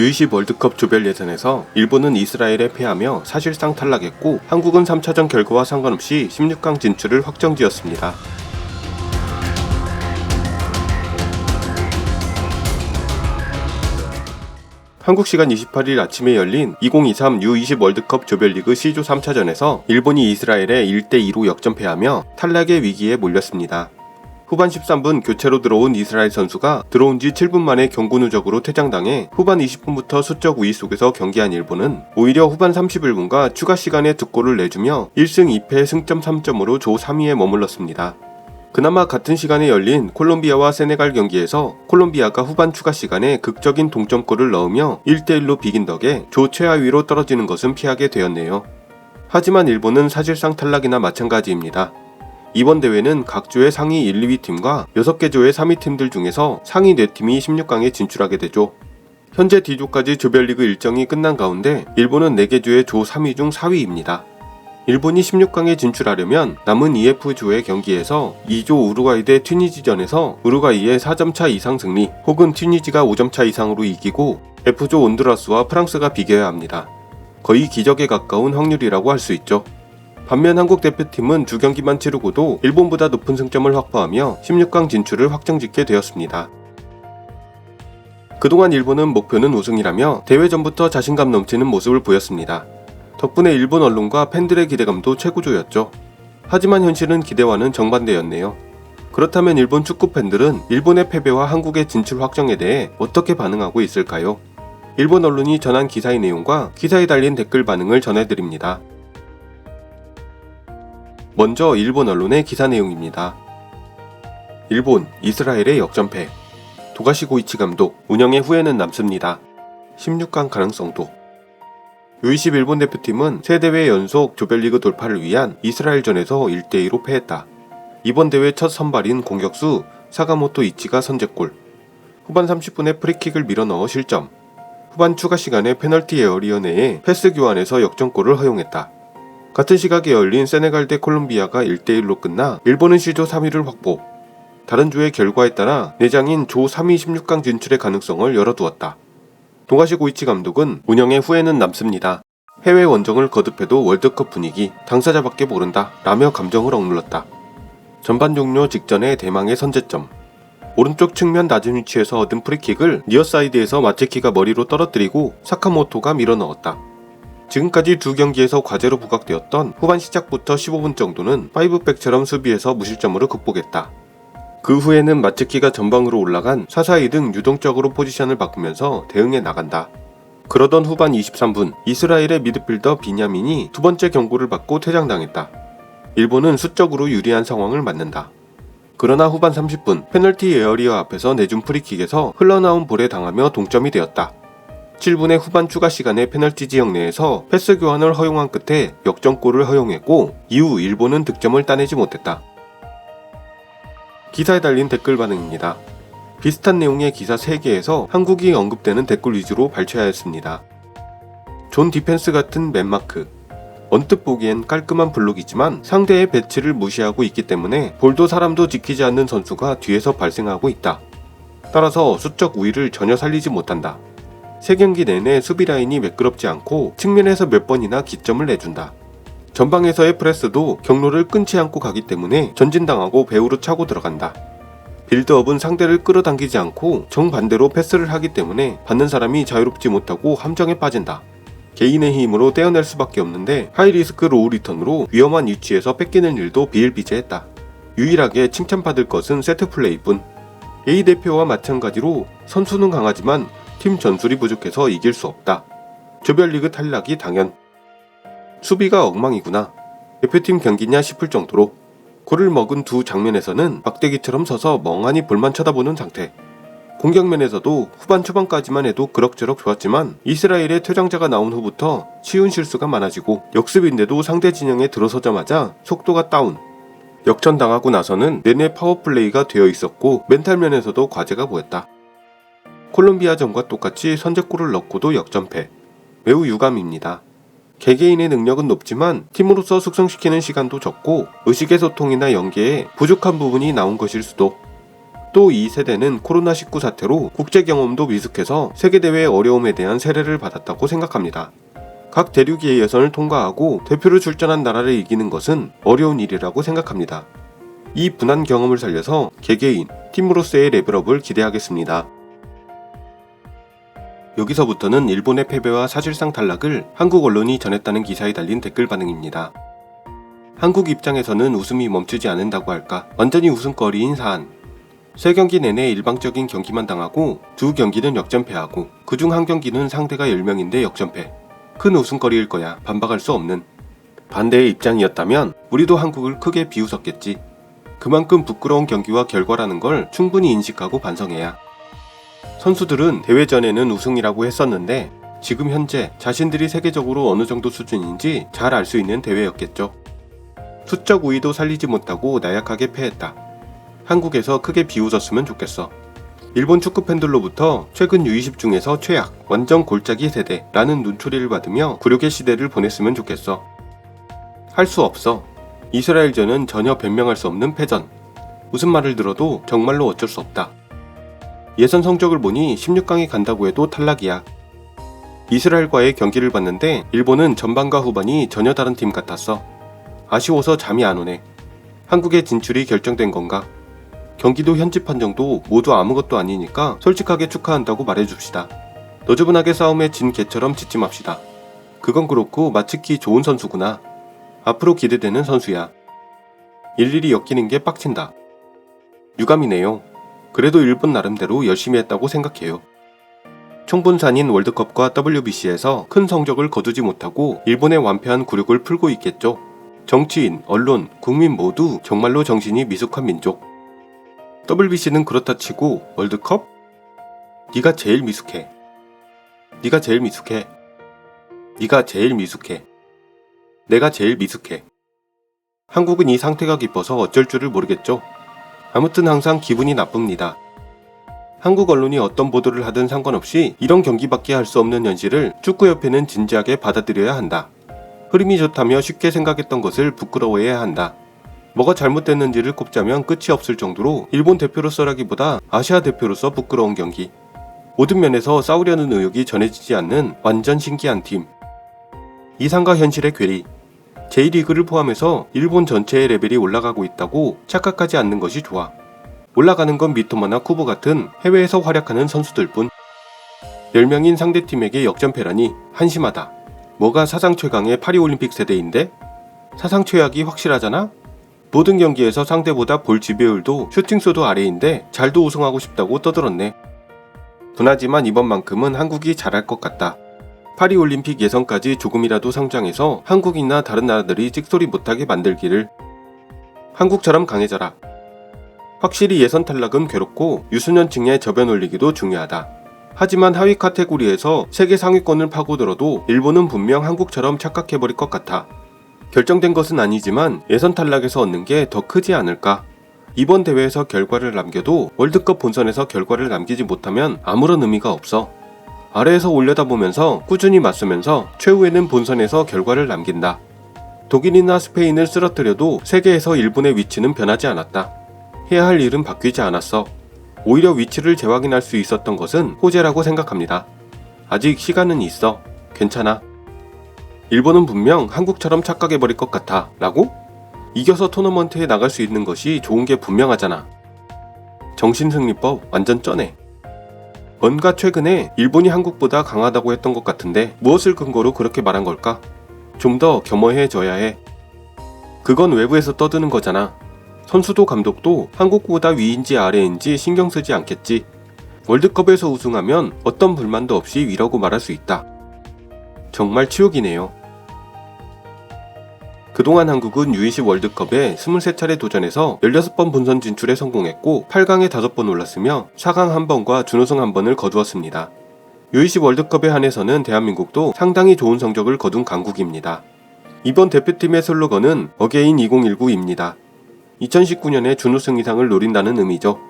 U20 월드컵 조별 예선에서 일본은 이스라엘에 패하며 사실상 탈락했고 한국은 3차전 결과와 상관없이 16강 진출을 확정지었습니다. 한국 시간 28일 아침에 열린 2023 U20 월드컵 조별리그 C조 3차전에서 일본이 이스라엘에 1대2로 역전패하며 탈락의 위기에 몰렸습니다. 후반 13분 교체로 들어온 이스라엘 선수가 들어온 지 7분 만에 경고 누적으로 퇴장당해 후반 20분부터 수적 우위 속에서 경기한 일본은 오히려 후반 31분과 추가 시간에 두 골을 내주며 1승 2패 승점 3점으로 조 3위에 머물렀습니다. 그나마 같은 시간에 열린 콜롬비아와 세네갈 경기에서 콜롬비아가 후반 추가 시간에 극적인 동점골을 넣으며 1대1로 비긴 덕에 조 최하위로 떨어지는 것은 피하게 되었네요. 하지만 일본은 사실상 탈락이나 마찬가지입니다. 이번 대회는 각 조의 상위 1, 2위 팀과 6개 조의 3위 팀들 중에서 상위 4팀이 16강에 진출하게 되죠. 현재 D조까지 조별리그 일정이 끝난 가운데 일본은 4개 조의 조 3위 중 4위입니다. 일본이 16강에 진출하려면 남은 EF조의 경기에서 2조 우루과이 대 튀니지전에서 우루과이의 4점차 이상 승리 혹은 튀니지가 5점차 이상으로 이기고 F조 온두라스와 프랑스가 비겨야 합니다. 거의 기적에 가까운 확률이라고 할 수 있죠. 반면 한국 대표팀은 두 경기만 치르고도 일본보다 높은 승점을 확보하며 16강 진출을 확정짓게 되었습니다. 그동안 일본은 목표는 우승이라며 대회 전부터 자신감 넘치는 모습을 보였습니다. 덕분에 일본 언론과 팬들의 기대감도 최고조였죠. 하지만 현실은 기대와는 정반대였네요. 그렇다면 일본 축구 팬들은 일본의 패배와 한국의 진출 확정에 대해 어떻게 반응하고 있을까요? 일본 언론이 전한 기사의 내용과 기사에 달린 댓글 반응을 전해드립니다. 먼저 일본 언론의 기사 내용입니다. 일본, 이스라엘의 역전패. 도가시 고이치 감독, 운영의 후회는 남습니다. 16강 가능성도. U20 일본 대표팀은 세 대회 연속 조별리그 돌파를 위한 이스라엘전에서 1대2로 패했다. 이번 대회 첫 선발인 공격수 사가모토 이치가 선제골. 후반 30분에 프리킥을 밀어넣어 실점. 후반 추가 시간에 페널티 에어리어 내에 패스 교환에서 역전골을 허용했다. 같은 시각에 열린 세네갈 대 콜롬비아가 1대1로 끝나 일본은 C조 3위를 확보. 다른 조의 결과에 따라 내장인 조 3위 16강 진출의 가능성을 열어두었다. 동아시 고이치 감독은 운영의 후회는 남습니다. 해외 원정을 거듭해도 월드컵 분위기 당사자밖에 모른다 라며 감정을 억눌렀다. 전반 종료 직전에 대망의 선제점. 오른쪽 측면 낮은 위치에서 얻은 프리킥을 니어사이드에서 마체키가 머리로 떨어뜨리고 사카모토가 밀어넣었다. 지금까지 두 경기에서 과제로 부각되었던 후반 시작부터 15분 정도는 파이브백처럼 수비해서 무실점으로 극복했다. 그 후에는 마츠키가 전방으로 올라간 사사이 등 유동적으로 포지션을 바꾸면서 대응해 나간다. 그러던 후반 23분 이스라엘의 미드필더 비냐민이 두 번째 경고를 받고 퇴장당했다. 일본은 수적으로 유리한 상황을 맞는다. 그러나 후반 30분 페널티 에어리어 앞에서 내준 프리킥에서 흘러나온 볼에 당하며 동점이 되었다. 7분의 후반 추가 시간에 페널티 지역 내에서 패스 교환을 허용한 끝에 역전골을 허용했고 이후 일본은 득점을 따내지 못했다. 기사에 달린 댓글 반응입니다. 비슷한 내용의 기사 3개에서 한국이 언급되는 댓글 위주로 발췌하였습니다. 존 디펜스 같은 맨마크. 언뜻 보기엔 깔끔한 블록이지만 상대의 배치를 무시하고 있기 때문에 볼도 사람도 지키지 않는 선수가 뒤에서 발생하고 있다. 따라서 수적 우위를 전혀 살리지 못한다. 세 경기 내내 수비 라인이 매끄럽지 않고 측면에서 몇 번이나 기점을 내준다. 전방에서의 프레스도 경로를 끊지 않고 가기 때문에 전진당하고 배우로 차고 들어간다. 빌드업은 상대를 끌어당기지 않고 정반대로 패스를 하기 때문에 받는 사람이 자유롭지 못하고 함정에 빠진다. 개인의 힘으로 떼어낼 수밖에 없는데 하이리스크 로우 리턴으로 위험한 위치에서 뺏기는 일도 비일비재했다. 유일하게 칭찬받을 것은 세트 플레이뿐. A 대표와 마찬가지로 선수는 강하지만 팀 전술이 부족해서 이길 수 없다. 조별리그 탈락이 당연. 수비가 엉망이구나. 대표팀 경기냐 싶을 정도로 골을 먹은 두 장면에서는 막대기처럼 서서 멍하니 볼만 쳐다보는 상태. 공격면에서도 후반 초반까지만 해도 그럭저럭 좋았지만 이스라엘의 퇴장자가 나온 후부터 쉬운 실수가 많아지고 역습인데도 상대 진영에 들어서자마자 속도가 다운. 역전당하고 나서는 내내 파워플레이가 되어 있었고 멘탈 면에서도 과제가 보였다. 콜롬비아전과 똑같이 선제골을 넣고도 역전패. 매우 유감입니다. 개개인의 능력은 높지만 팀으로서 숙성시키는 시간도 적고 의식의 소통이나 연계에 부족한 부분이 나온 것일 수도. 또 이 세대는 코로나19 사태로 국제 경험도 미숙해서 세계대회 어려움에 대한 세례를 받았다고 생각합니다. 각 대륙의 예선을 통과하고 대표로 출전한 나라를 이기는 것은 어려운 일이라고 생각합니다. 이 분한 경험을 살려서 개개인, 팀으로서의 레벨업을 기대하겠습니다. 여기서부터는 일본의 패배와 사실상 탈락을 한국 언론이 전했다는 기사에 달린 댓글 반응입니다. 한국 입장에서는 웃음이 멈추지 않는다고 할까 완전히 웃음거리인 사안. 세 경기 내내 일방적인 경기만 당하고 두 경기는 역전패하고 그중 한 경기는 상대가 10명인데 역전패. 큰 웃음거리일 거야 반박할 수 없는. 반대의 입장이었다면 우리도 한국을 크게 비웃었겠지. 그만큼 부끄러운 경기와 결과라는 걸 충분히 인식하고 반성해야. 선수들은 대회 전에는 우승이라고 했었는데 지금 현재 자신들이 세계적으로 어느 정도 수준인지 잘 알 수 있는 대회였겠죠. 수적 우위도 살리지 못하고 나약하게 패했다. 한국에서 크게 비웃었으면 좋겠어. 일본 축구 팬들로부터 최근 U20 중에서 최악, 완전 골짜기 세대라는 눈초리를 받으며 굴욕의 시대를 보냈으면 좋겠어. 할 수 없어. 이스라엘전은 전혀 변명할 수 없는 패전. 무슨 말을 들어도 정말로 어쩔 수 없다. 예선 성적을 보니 16강에 간다고 해도 탈락이야. 이스라엘과의 경기를 봤는데 일본은 전반과 후반이 전혀 다른 팀 같았어. 아쉬워서 잠이 안 오네. 한국의 진출이 결정된 건가? 경기도 현지 판정도 모두 아무것도 아니니까 솔직하게 축하한다고 말해줍시다. 너저분하게 싸움에 진 개처럼 짓지 맙시다. 그건 그렇고 마츠키 좋은 선수구나. 앞으로 기대되는 선수야. 일일이 엮이는 게 빡친다. 유감이네요. 그래도 일본 나름대로 열심히 했다고 생각해요. 총분산인 월드컵과 WBC에서 큰 성적을 거두지 못하고 일본의 완패한 굴욕을 풀고 있겠죠. 정치인, 언론, 국민 모두 정말로 정신이 미숙한 민족. WBC는 그렇다 치고 월드컵? 네가 제일 미숙해. 네가 제일 미숙해. 네가 제일 미숙해. 내가 제일 미숙해. 한국은 이 상태가 깊어서 어쩔 줄을 모르겠죠. 아무튼 항상 기분이 나쁩니다. 한국 언론이 어떤 보도를 하든 상관없이 이런 경기밖에 할 수 없는 현실을 축구협회는 진지하게 받아들여야 한다. 흐름이 좋다며 쉽게 생각했던 것을 부끄러워해야 한다. 뭐가 잘못됐는지를 꼽자면 끝이 없을 정도로 일본 대표로서라기보다 아시아 대표로서 부끄러운 경기. 모든 면에서 싸우려는 의욕이 전해지지 않는 완전 신기한 팀. 이상과 현실의 괴리. J리그를 포함해서 일본 전체의 레벨이 올라가고 있다고 착각하지 않는 것이 좋아. 올라가는 건 미토마나 쿠보 같은 해외에서 활약하는 선수들 뿐. 10명인 상대팀에게 역전패라니 한심하다. 뭐가 사상 최강의 파리올림픽 세대인데? 사상 최악이 확실하잖아? 모든 경기에서 상대보다 볼 지배율도 슈팅수도 아래인데 잘도 우승하고 싶다고 떠들었네. 분하지만 이번만큼은 한국이 잘할 것 같다. 파리올림픽 예선까지 조금이라도 성장해서 한국이나 다른 나라들이 찍소리 못하게 만들기를. 한국처럼 강해져라. 확실히 예선 탈락은 괴롭고 유소년층의 저변 올리기도 중요하다. 하지만 하위 카테고리에서 세계 상위권을 파고들어도 일본은 분명 한국처럼 착각해버릴 것 같아. 결정된 것은 아니지만 예선 탈락에서 얻는 게 더 크지 않을까. 이번 대회에서 결과를 남겨도 월드컵 본선에서 결과를 남기지 못하면 아무런 의미가 없어. 아래에서 올려다보면서 꾸준히 맞서면서 최후에는 본선에서 결과를 남긴다. 독일이나 스페인을 쓰러뜨려도 세계에서 일본의 위치는 변하지 않았다. 해야 할 일은 바뀌지 않았어. 오히려 위치를 재확인할 수 있었던 것은 호재라고 생각합니다. 아직 시간은 있어. 괜찮아. 일본은 분명 한국처럼 착각해버릴 것 같아. 라고? 이겨서 토너먼트에 나갈 수 있는 것이 좋은 게 분명하잖아. 정신승리법 완전 쩌네. 뭔가 최근에 일본이 한국보다 강하다고 했던 것 같은데 무엇을 근거로 그렇게 말한 걸까? 좀 더 겸허해져야 해. 그건 외부에서 떠드는 거잖아. 선수도 감독도 한국보다 위인지 아래인지 신경 쓰지 않겠지. 월드컵에서 우승하면 어떤 불만도 없이 위라고 말할 수 있다. 정말 치욕이네요. 그동안 한국은 U20 월드컵에 23차례 도전해서 16번 본선 진출에 성공했고 8강에 5번 올랐으며 4강 1번과 준우승 1번을 거두었습니다. U20 월드컵에 한해서는 대한민국도 상당히 좋은 성적을 거둔 강국입니다. 이번 대표팀의 슬로건은 어게인 2019입니다. 2019년에 준우승 이상을 노린다는 의미죠.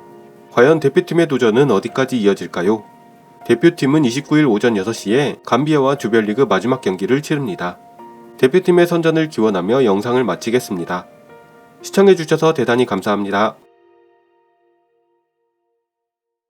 과연 대표팀의 도전은 어디까지 이어질까요? 대표팀은 29일 오전 6시에 감비아와 조별리그 마지막 경기를 치릅니다. 대표팀의 선전을 기원하며 영상을 마치겠습니다. 시청해주셔서 대단히 감사합니다.